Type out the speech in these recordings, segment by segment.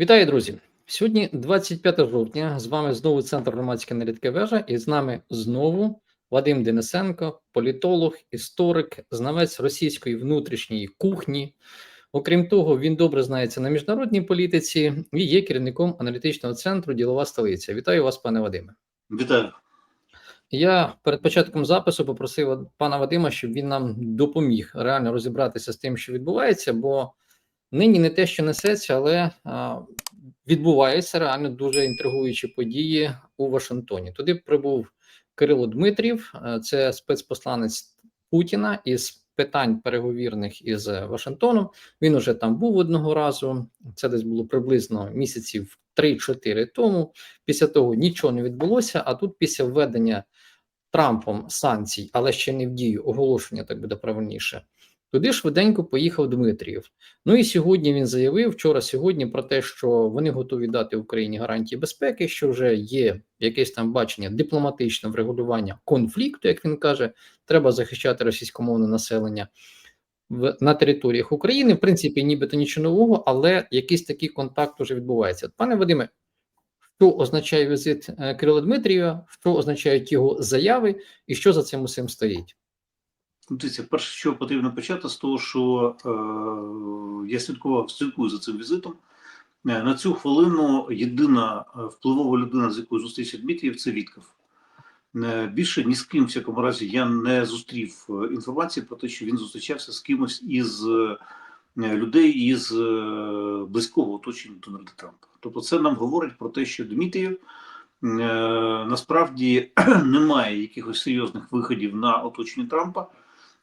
Вітаю, друзі! Сьогодні 25 жовтня. З вами знову центр громадської аналітики вежа, і з нами знову Вадим Денисенко, політолог, історик, знавець російської внутрішньої кухні. Окрім того, він добре знається на міжнародній політиці і є керівником аналітичного центру Ділова столиця. Вітаю вас, пане Вадиме. Вітаю. Я перед початком запису попросив пана Вадима, щоб він нам допоміг реально розібратися з тим, що відбувається, бо нині не те, що несеться, але відбуваються реально дуже інтригуючі події у Вашингтоні. Туди прибув Кирило Дмитрів, це спецпосланець Путіна із питань переговірних із Вашингтоном. Він уже там був одного разу. Це десь було приблизно місяців 3-4 тому. Після того нічого не відбулося. А тут, після введення Трампом санкцій, але ще не в дію оголошення, так буде правильніше. Туди швиденько поїхав Дмитрієв. Ну і сьогодні він заявив вчора, сьогодні про те, що вони готові дати Україні гарантії безпеки, що вже є якесь там бачення дипломатичне врегулювання конфлікту, як він каже, треба захищати російськомовне населення в на територіях України. В принципі, нібито нічого нового, але якийсь такий контакт вже відбувається. Пане Вадиме, що означає візит е, Кирила Дмитрієва, що означають його заяви, і що за цим усім стоїть? Ну, Дивіться, перше, що потрібно почати з того, що е, я слідкував слідкую за цим візитом. Е, На цю хвилину єдина е, впливова людина, з якою зустрівся Дмитрієв, це Вітков. Е, Більше ні з ким, в всякому разі, я не зустрів інформації про те, що він зустрічався з кимось із людей із близького оточення Дональда Трампа. Тобто, це нам говорить про те, що Дмитрієв насправді немає якихось серйозних виходів на оточення Трампа.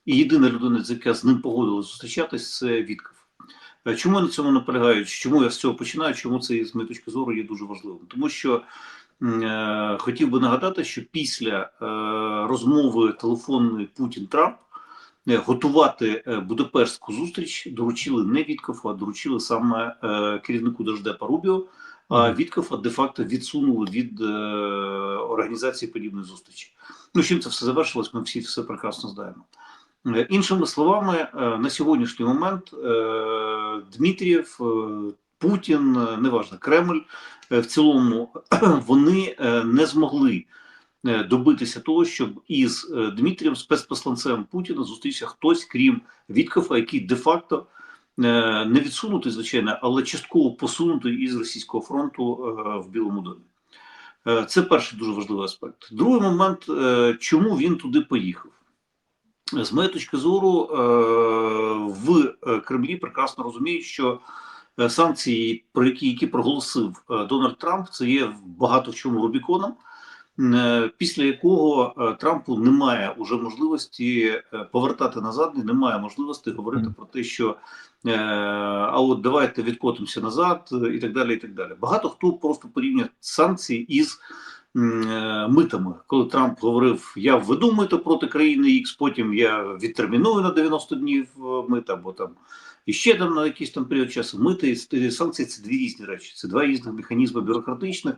І єдина людина, з яка з ним погодилась зустрічатись, це Вітков. Е, Чому я на цьому наполягаю? Чому я з цього починаю? Чому це з моєї точки зору є дуже важливим? Тому що е, хотів би нагадати, що після е, розмови телефонної Путін-Трамп е, готувати е, Будапештську зустріч доручили не Віткофу, а доручили саме е, керівнику Держдепа Рубіо. А Віткофа де-факто відсунули від е, організації подібної зустрічі. Ну, чим це все завершилось, ми всі все прекрасно знаємо. Е, Іншими словами, е, на сьогоднішній момент е, Дмитрієв, е, Путін, неважно, Кремль в цілому вони не змогли добитися того, щоб із Дмитрієм, спецпосланцем Путіна, зустрівся хтось, крім Віткофа, який де-факто не відсунутий, звичайно, але частково посунутий із російського фронту в Білому домі. Це перший дуже важливий аспект. Другий момент, чому він туди поїхав. З моєї точки зору, е, в е, Кремлі прекрасно розуміють, що е, санкції, про які, які проголосив Дональд Трамп, це є в багато в чому Рубіконом, після якого Трампу немає уже можливості повертати назад, і немає можливості говорити про те, що а от давайте відкотимося назад, і так далі. І так далі. Багато хто просто порівнює санкції із митами, коли Трамп говорив: Я введу мито проти країни X, потім я відтерміную на 90 днів е, мита, або там іще там на якийсь там період часу. Мити і санкції це дві різні речі, це два різних механізми бюрократичних.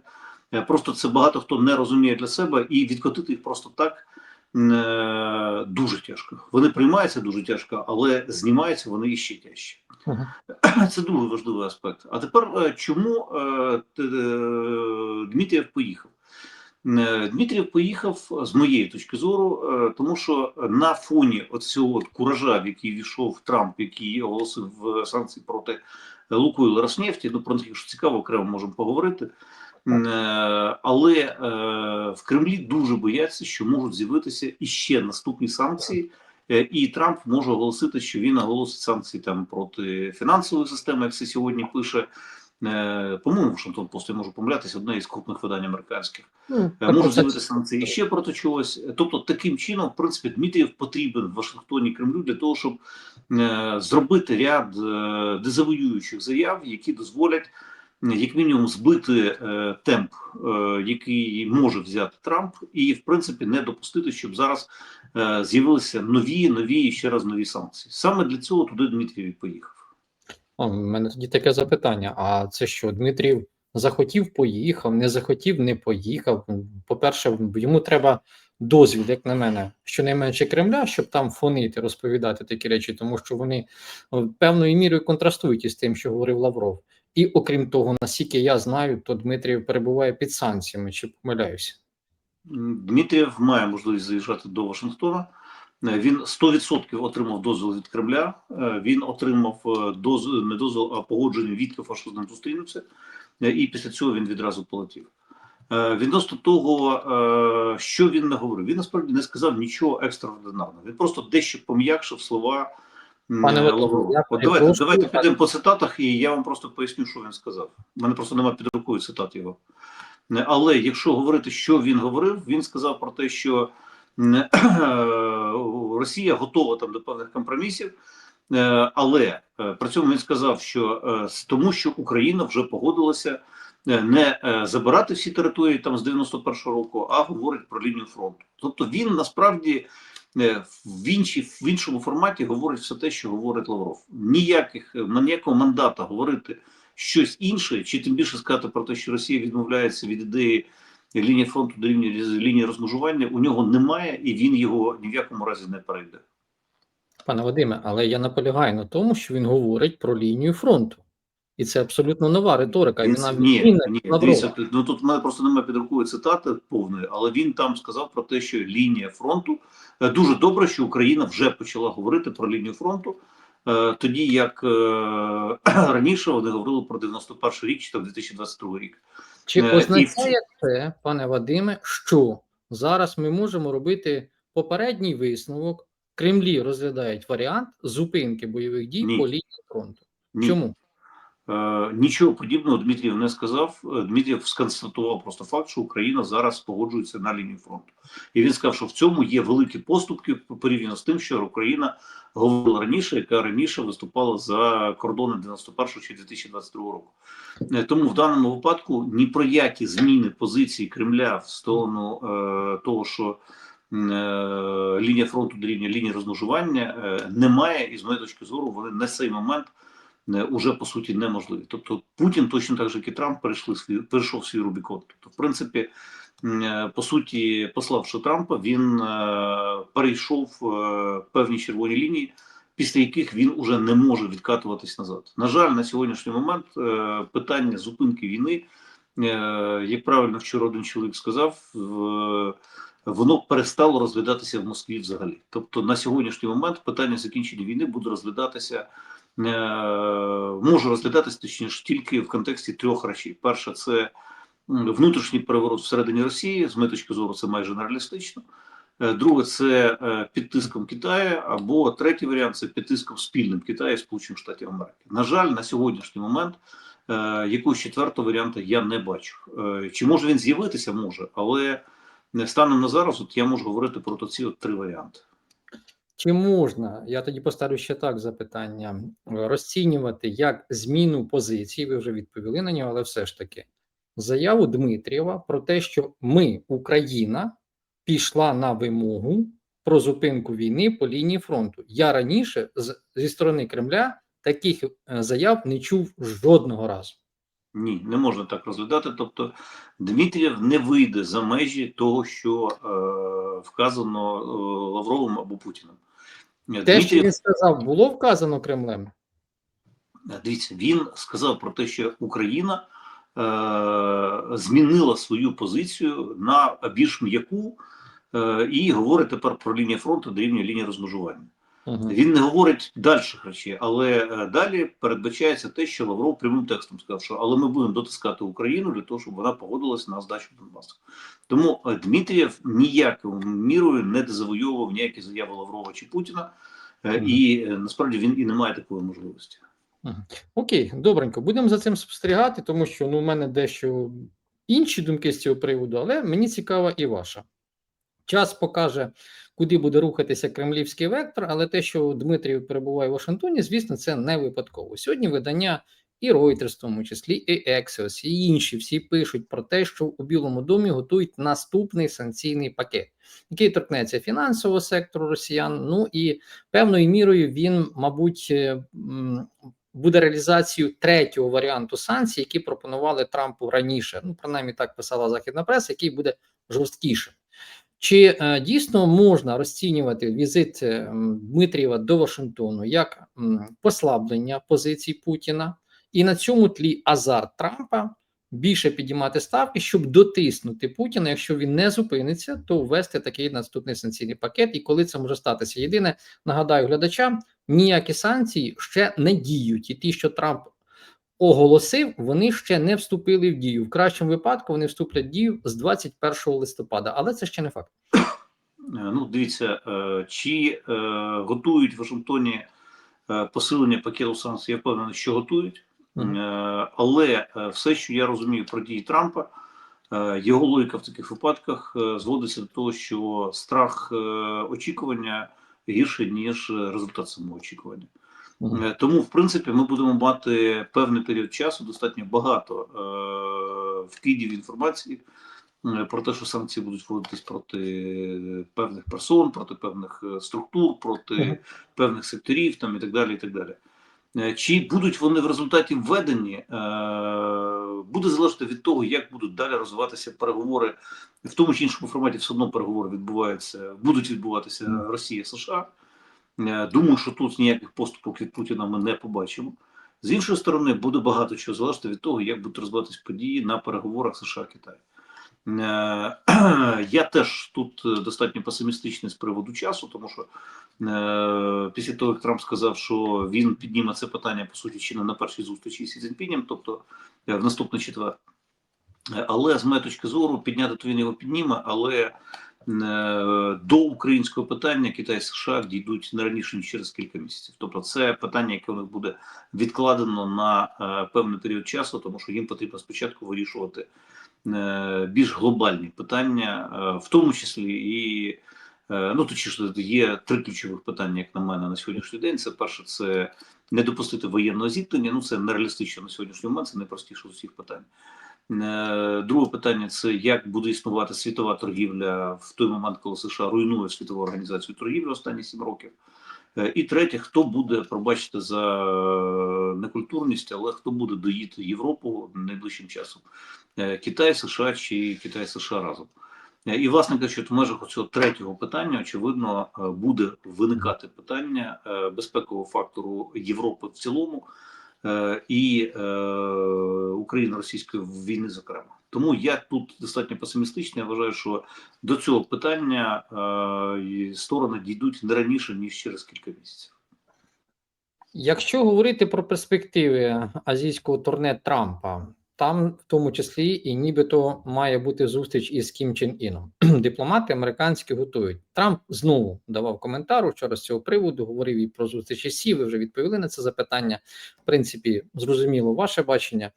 Е, Просто це багато хто не розуміє для себе, і відкотити їх просто так е, дуже тяжко. Вони приймаються дуже тяжко, але знімаються вони іще тяжче. Це дуже важливий аспект. А тепер е, чому е, е, Дмитрієв поїхав? Е, Дмитрієв поїхав з моєї точки зору, е, тому що на фоні цього куража, в який війшов Трамп, який оголосив е, санкції проти Лукойл Роснефті, ну про них, якщо цікаво, окремо можемо поговорити. Е, Але е, в Кремлі дуже бояться, що можуть з'явитися іще наступні санкції, Е, і Трамп може оголосити, що він оголосить санкції там проти фінансової системи, як це сьогодні пише. Е, По-моєму, Вашингтон Пост, я можу помилятися, одне із крупних видань американських. Ну, Е, Можуть з'явитися санкції ще проти чогось. Тобто, таким чином, в принципі, Дмитрієв потрібен в Вашингтоні Кремлю для того, щоб е, зробити ряд дезавоюючих заяв, які дозволять як мінімум збити е, темп, е, який може взяти Трамп, і в принципі не допустити, щоб зараз е, з'явилися нові, нові і ще раз нові санкції. Саме для цього туди Дмитрієв і поїхав. У мене тоді таке запитання: а це що, Дмитрів захотів, поїхав, не захотів, не поїхав. По-перше, йому треба дозвіл, як на мене, щонайменше Кремля, щоб там фонити, розповідати такі речі, тому що вони певною мірою контрастують із тим, що говорив Лавров. І окрім того, наскільки я знаю, то Дмитрів перебуває під санкціями, чи помиляюся? М, Дмитрієв має можливість заїжджати до Вашингтона. Е, Він 100% отримав дозвіл від Кремля. Е, Він отримав е, дозвіл, не дозвіл, а погодження від КФА, що з ним зустрінуться. Е, І після цього він відразу полетів. Відносно того, що він не говорив, він насправді не сказав нічого екстраординарного. Він просто дещо пом'якшив слова Пане Лаврова. давайте, перепрошую, давайте підемо по цитатах, і я вам просто поясню, що він сказав. У мене просто немає під рукою цитат його. Але якщо говорити, що він говорив, він сказав про те, що Росія готова там до певних компромісів, е, але е, при цьому він сказав, що е, тому, що Україна вже погодилася не забирати всі території там з 91-го року, а говорить про лінію фронту. Тобто він насправді в іншій в іншому форматі говорить все те, що говорить Лавров. Ніяких ніякого мандата говорити щось інше, чи тим більше сказати про те, що Росія відмовляється від ідеї лінії фронту до рівня лінії розмежування, у нього немає, і він його ні в якому разі не перейде. Пане Вадиме, але я наполягаю на тому, що він говорить про лінію фронту. І це абсолютно нова риторика. Він, Вона ні, відмінна ні, дивіться, ну тут в мене просто немає під рукою цитати повної, але він там сказав про те, що лінія фронту е, дуже добре, що Україна вже почала говорити про лінію фронту. е, Тоді як е, раніше вони говорили про 91 рік чи там 2022 рік. Чи Е, означає це, пане Вадиме, що зараз ми можемо робити попередній висновок? Кремлі розглядають варіант зупинки бойових дій Ні. по лінії фронту. Ні. Чому? Е, Нічого подібного Дмитрієв не сказав. Е, Дмитрієв сконстатував просто факт, що Україна зараз погоджується на лінію фронту. І він сказав, що в цьому є великі поступки порівняно з тим, що Україна говорила раніше, яка раніше виступала за кордони 91 чи 2022 року. Е, Тому в даному випадку ні про які зміни позиції Кремля в сторону е, того, що е, лінія фронту дорівнює лінії розмежування е, немає, і з моєї точки зору вони на цей момент е, уже по суті неможливі. Тобто Путін точно так же, як і Трамп, перейшли свій перейшов свій Рубікон. Тобто, в принципі, по суті, пославши Трампа, він е, перейшов е, певні червоні лінії, після яких він уже не може відкатуватись назад. На жаль, на сьогоднішній момент е, питання зупинки війни, е, як правильно вчора один чоловік сказав, воно перестало розглядатися в Москві взагалі. Тобто на сьогоднішній момент питання закінчення війни буде розглядатися е, може розглядатися точніше тільки в контексті трьох речей. Перше, це внутрішній переворот всередині Росії, з моєї точки зору, це майже нереалістично. Е, Друге, це е, під тиском Китаю, або третій варіант це під тиском спільним Китаю і Сполучених Штатів Америки. На жаль, на сьогоднішній момент е, якогось четвертого варіанту я не бачу. Чи може він з'явитися? Може, але станом на зараз, от я можу говорити про ці три варіанти. Чи можна, я тоді поставлю ще так запитання, розцінювати як зміну позиції, ви вже відповіли на нього, але все ж таки, заяву Дмитрієва про те, що ми, Україна, пішла на вимогу про зупинку війни по лінії фронту. Я раніше зі сторони Кремля таких е, заяв не чув жодного разу. Ні, не можна так розглядати. Тобто Дмитрієв не вийде за межі того, що е, вказано е, Лавровим або Путіним. Е, Те, що він сказав, було вказано Кремлем. Дивіться, він сказав про те, що Україна е, змінила свою позицію на більш м'яку е, і говорить тепер про лінію фронту до рівня лінії розмежування. Угу. Він не говорить дальших речей, але е, далі передбачається те, що Лавров прямим текстом сказав, що але ми будемо дотискати Україну для того, щоб вона погодилася на здачу Донбасу. Тому е, Дмитрієв ніякою мірою не завойовував ніякі заяви Лаврова чи Путіна, е, Мгм. і е, насправді він і не має такої можливості. Окей, добренько, будемо за цим спостерігати, тому що ну, у мене дещо інші думки з цього приводу, але мені цікава і ваша. Час покаже, куди буде рухатися кремлівський вектор, але те, що Дмитрів перебуває в Вашингтоні, звісно, це не випадково. Сьогодні видання і Reuters, в тому числі, і Axios, і інші всі пишуть про те, що у Білому домі готують наступний санкційний пакет, який торкнеться фінансового сектору росіян. Ну і певною мірою він, мабуть, е, буде реалізацією третього варіанту санкцій, які пропонували Трампу раніше. Ну, принаймні так писала західна преса, який буде жорсткішим. Чи е, дійсно можна розцінювати візит е, Дмитрієва до Вашингтону як послаблення позицій Путіна і на цьому тлі азарт Трампа більше підіймати ставки, щоб дотиснути Путіна. Якщо він не зупиниться, то ввести такий наступний санкційний пакет. І коли це може статися? Єдине, нагадаю глядачам, ніякі санкції ще не діють, і ті, що Трамп оголосив, вони ще не вступили в дію. В кращому випадку вони вступлять в дію з 21 листопада, але це ще не факт. Е, Ну, дивіться, е, чи е, готують в Вашингтоні посилення пакету санкцій, я впевнений, що готують. Але все, що я розумію про дії Трампа, його логіка в таких випадках зводиться до того, що страх очікування гірше, ніж результат самого очікування. Мгм. Е, Тому, в принципі, ми будемо мати певний період часу, достатньо багато е, вкидів інформації е, про те, що санкції будуть вводитись проти певних персон, проти певних е, структур, проти певних секторів там і так далі. І так далі. Е, Чи будуть вони в результаті введені, е, буде залежати від того, як будуть далі розвиватися переговори в тому чи іншому форматі, все одно переговори відбуваються, будуть відбуватися. Росія США. Е, Думаю, що тут ніяких поступок від Путіна ми не побачимо. З іншої сторони, буде багато чого залежати від того, як будуть розвиватися події на переговорах США Китай. Е, Я теж тут е, достатньо песимістичний з приводу часу, тому що е, після того, як Трамп сказав, що він підніме це питання по суті чи не на першій зустрічі з Цзіньпінем, тобто е, в наступний четвер. Але з моєї точки зору підняти то він його підніме, але до українського питання Китай США дійдуть не раніше ніж через кілька місяців. Тобто, це питання, яке у них буде відкладено на певний період часу, тому що їм потрібно спочатку вирішувати більш глобальні питання, е, в тому числі і е, ну точніше є три ключових питання, як на мене, на сьогоднішній день. Це перше, це не допустити воєнного зіткнення. Ну це нереалістично на сьогоднішній момент. Це найпростіше з усіх питань. Е, Друге питання це як буде існувати світова торгівля в той момент, коли США руйнує світову організацію торгівлі останні сім років. Е, І третє, хто буде, пробачте за некультурність, але хто буде доїти Європу найближчим часом? Е, Китай, США чи Китай, США разом. Е, І, власне кажучи, в межах цього третього питання, очевидно, е, буде виникати питання е, безпекового фактору Європи в цілому е, і е, Україно-російської війни, зокрема. Тому я тут достатньо песимістичний. Я вважаю, що до цього питання е, сторони дійдуть не раніше ніж через кілька місяців. Якщо говорити про перспективи азійського турне Трампа, там в тому числі і нібито має бути зустріч із Кім Чен Іном. Дипломати американські готують. Трамп знову давав коментар вчора з цього приводу. Говорив і про зустріч із Сі. Ви вже відповіли на це запитання. В принципі, зрозуміло ваше бачення.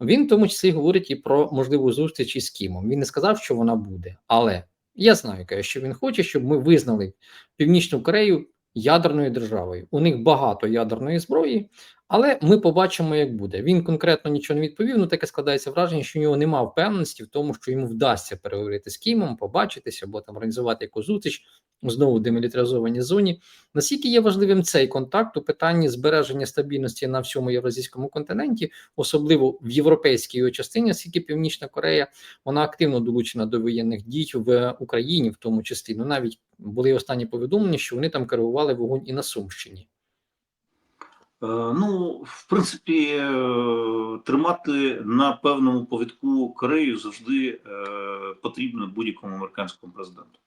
Він в тому числі говорить і про можливу зустріч із Кімом. Він не сказав, що вона буде, але я знаю, що він хоче, щоб ми визнали Північну Корею ядерною державою. У них багато ядерної зброї, але ми побачимо, як буде. Він конкретно нічого не відповів. Ну таке складається враження, що у нього немає впевненості в тому, що йому вдасться переговорити з Кімом, побачитися або там організувати якусь зустріч знову в демілітаризованій зоні. Наскільки є важливим цей контакт у питанні збереження стабільності на всьому євразійському континенті, особливо в європейській його частині, оскільки Північна Корея вона активно долучена до воєнних дій в Україні, в тому числі. Ну навіть були останні повідомлення, що вони там керували вогонь і на Сумщині. Е, Ну, в принципі, е, тримати на певному повідку Корею завжди е, потрібно будь-якому американському президенту.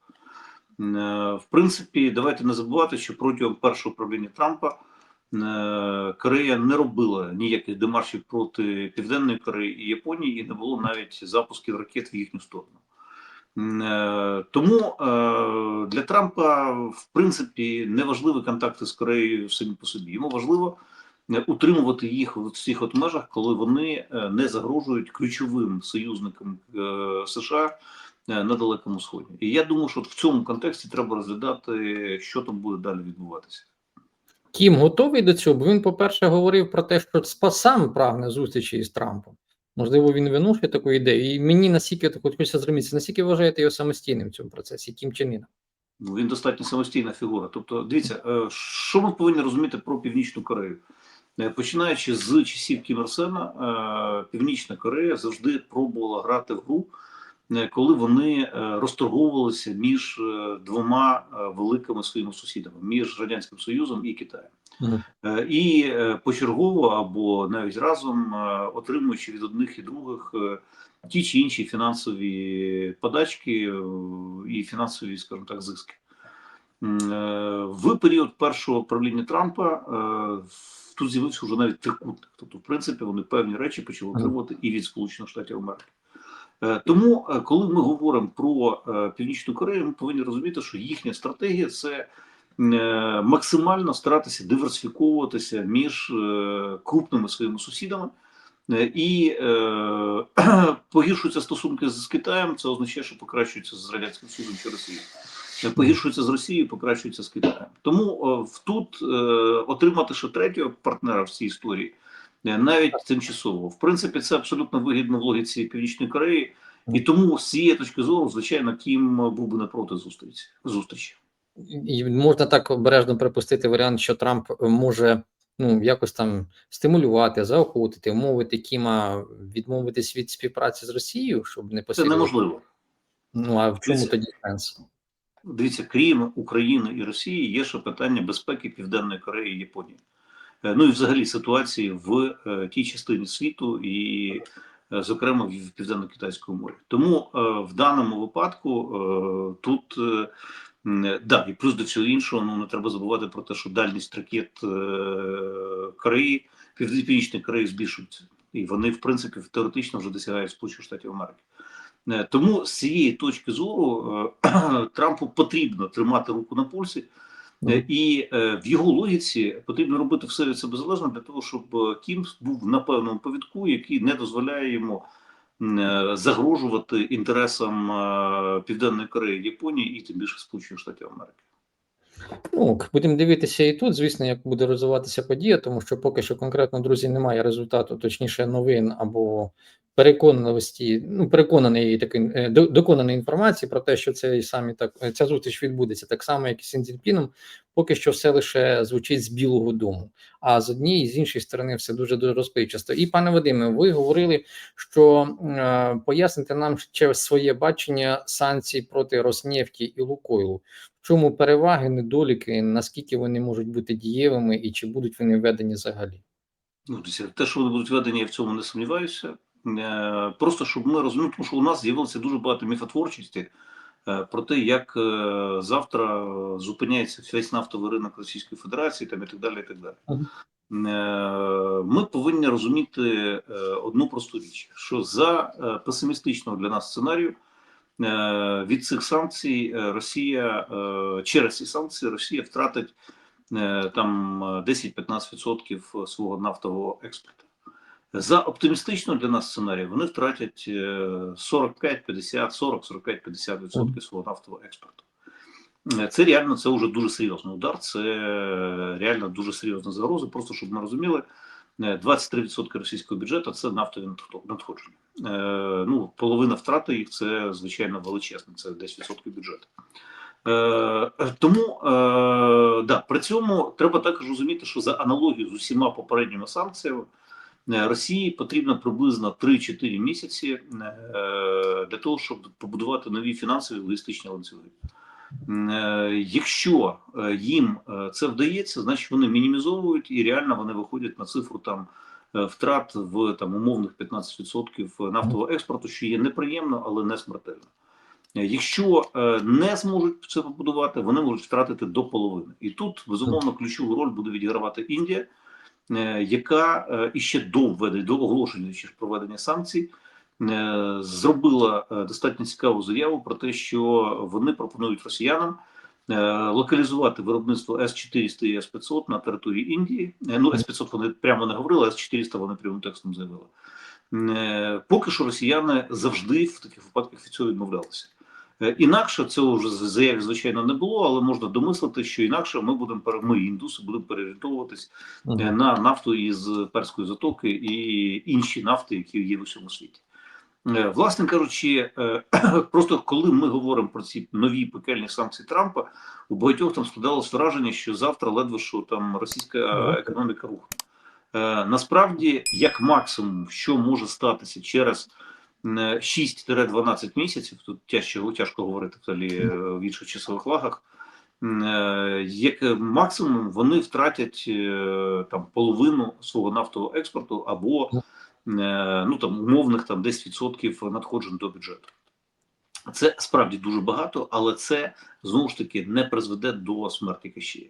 В принципі, давайте не забувати, що протягом першого правління Трампа Корея не робила ніяких демаршів проти Південної Кореї і Японії, і не було навіть запусків ракет в їхню сторону. Е, Тому е, для Трампа, в принципі, не важливі контакти з Кореєю самі по собі. Йому важливо е, утримувати їх в цих от межах, коли вони не загрожують ключовим союзникам США на Далекому Сході. І я думаю, що в цьому контексті треба розглядати, що там буде далі відбуватися. Кім готовий до цього, бо він, по-перше, говорив про те, що сам прагне зустрічі із Трампом. Можливо, він виношує таку ідею. І мені наскільки так хочеться зрозуміти, наскільки вважаєте його самостійним в цьому процесі, Кім Чен Іна? Ну, Він достатньо самостійна фігура. Тобто, дивіться, е, що ми повинні розуміти про Північну Корею? Е, Починаючи з часів Кім Ір Сена, е, Північна Корея завжди пробувала грати в гру, коли вони розторговувалися між двома великими своїми сусідами між Радянським Союзом і Китаєм. Е, і е, почергово або навіть разом е, отримуючи від одних і других ті чи інші фінансові подачки і фінансові, скажімо так, зиски. В період першого правління Трампа тут з'явився вже навіть трикутник. Тобто, в принципі, вони певні речі почали отримувати і від Сполучених Штатів Америки. Тому, коли ми говоримо про Північну Корею, ми повинні розуміти, що їхня стратегія це максимально старатися диверсифіковуватися між е, крупними своїми сусідами. Е, І е, погіршуються стосунки з Китаєм, це означає, що покращуються з Радянським Союзом чи Росією. Е, Погіршуються з Росією, покращуються з Китаєм. Тому е, тут е, отримати ще третього партнера в цій історії е, навіть тимчасово. В принципі, це абсолютно вигідно в логіці Північної Кореї, і тому з цієї точки зору, звичайно, Кім був би не проти зустрічі. зустрічі. Можна так обережно припустити варіант, що Трамп може ну якось там стимулювати, заохотити, умовити Кіма відмовитись від співпраці з Росією, щоб не Це неможливо. Ну а в чому тоді сенс? Дивіться, крім України і Росії, є ще питання безпеки Південної Кореї і Японії. Е, Ну і взагалі ситуації в е, тій частині світу, і, е, зокрема, в Південно-Китайському морі. Тому в даному випадку тут да, і плюс до всього іншого, ну не треба забувати про те, що дальність ракет е, Кореї, Північної Кореї збільшується. І вони, в принципі, теоретично вже досягають Сполучених Штатів Америки. Е, Тому з цієї точки зору е, Трампу потрібно тримати руку на пульсі, Е, і е, в його логіці потрібно робити все від себе залежно для того, щоб е, Кім був на певному повідку, який не дозволяє йому е, загрожувати інтересам е, Південної Кореї, Японії і тим більше Сполучених Штатів Америки. Ну, будемо дивитися і тут, звісно, як буде розвиватися подія, тому що поки що конкретно, друзі, немає результату, точніше, новин або переконаності, ну, переконаної такої е, доконаної інформації про те, що цей самі так е, ця зустріч відбудеться так само, як і з Сінцзінпіном, поки що все лише звучить з Білого Дому. А з однієї з іншої сторони все дуже дуже розпливчасто. І пане Вадиме, ви говорили, що е, поясните нам ще своє бачення санкцій проти Роснефті і Лукойлу. В чому переваги, недоліки, наскільки вони можуть бути дієвими і чи будуть вони введені взагалі? Ну, те, що вони будуть введені, я в цьому не сумніваюся. Е, Просто щоб ми розуміли, тому що у нас з'явилося дуже багато міфотворчості е, про те, як е, завтра зупиняється весь нафтовий ринок Російської Федерації там, і так далі. І так далі. Ми повинні розуміти одну просту річ: що за песимістичного для нас сценарію від цих санкцій е, Росія е, через ці санкції Росія втратить е, там е, 10-15% свого нафтового експорту. За оптимістично для нас сценарій вони втратять е, 45, 50, 40, 45, 50 відсотків свого нафтового експорту. Е, Це реально це вже дуже серйозний удар. Це е, реально дуже серйозна загроза. Просто щоб ми розуміли, е, 23% російського бюджету це нафтові надходження. Е, Ну, половина втрати їх це звичайно величезно, це 10% бюджету. Е, Тому е, да, при цьому треба також розуміти, що за аналогією з усіма попередніми санкціями е, Росії потрібно приблизно 3-4 місяці е, для того, щоб побудувати нові фінансові логістичні ланцюги. Е, Якщо е, їм е, це вдається, значить вони мінімізовують і реально вони виходять на цифру там втрат в там умовних 15% нафтового експорту, що є неприємно, але не смертельно. Якщо не зможуть це побудувати, вони можуть втратити до половини. І тут безумовно ключову роль буде відігравати Індія, яка іще до введення до оголошення чи проведення санкцій зробила е, достатньо цікаву заяву про те, що вони пропонують росіянам е, локалізувати виробництво С-400 і С-500 на території Індії. Е, Ну, С-500 вони прямо не говорили, С-400 вони прямим текстом заявили. Е, Поки що росіяни завжди в таких випадках від цього відмовлялися. Е, Інакше цього вже заяві, звичайно, не було, але можна домислити, що інакше ми будемо ми, індуси, будемо переорієнтовуватись е, на нафту із Перської затоки і інші нафти, які є в усьому світі. Е, Власне кажучи, е, просто коли ми говоримо про ці нові пекельні санкції Трампа, у багатьох там складалось враження, що завтра ледве що там російська економіка рухне. Е, Насправді, як максимум, що може статися через е, 6-12 місяців, тут тяжко, тяжко говорити взагалі в інших часових лагах. як максимум вони втратять там половину свого нафтового експорту або ну там умовних там 10% надходжень до бюджету. Це справді дуже багато, але це знову ж таки не призведе до смерті Кащея.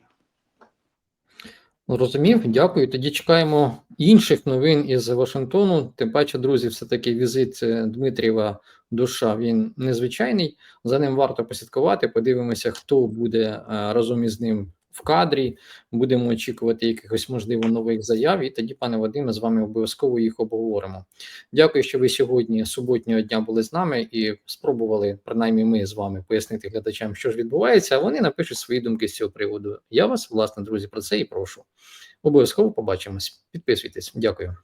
Розумів, дякую. Тоді чекаємо інших новин із Вашингтону. Тим паче, друзі, все-таки візит е, Дмитрієва до США, він незвичайний. За ним варто послідкувати. Подивимося, хто буде е, разом із ним в кадрі. Будемо очікувати якихось можливо нових заяв. І тоді, пане Вадиме, з вами обов'язково їх обговоримо. Дякую, що ви сьогодні суботнього дня були з нами і спробували, принаймні, ми з вами пояснити глядачам, що ж відбувається. А вони напишуть свої думки з цього приводу. Я вас, власне, друзі, про це і прошу. Обов'язково побачимось. Підписуйтесь. Дякую.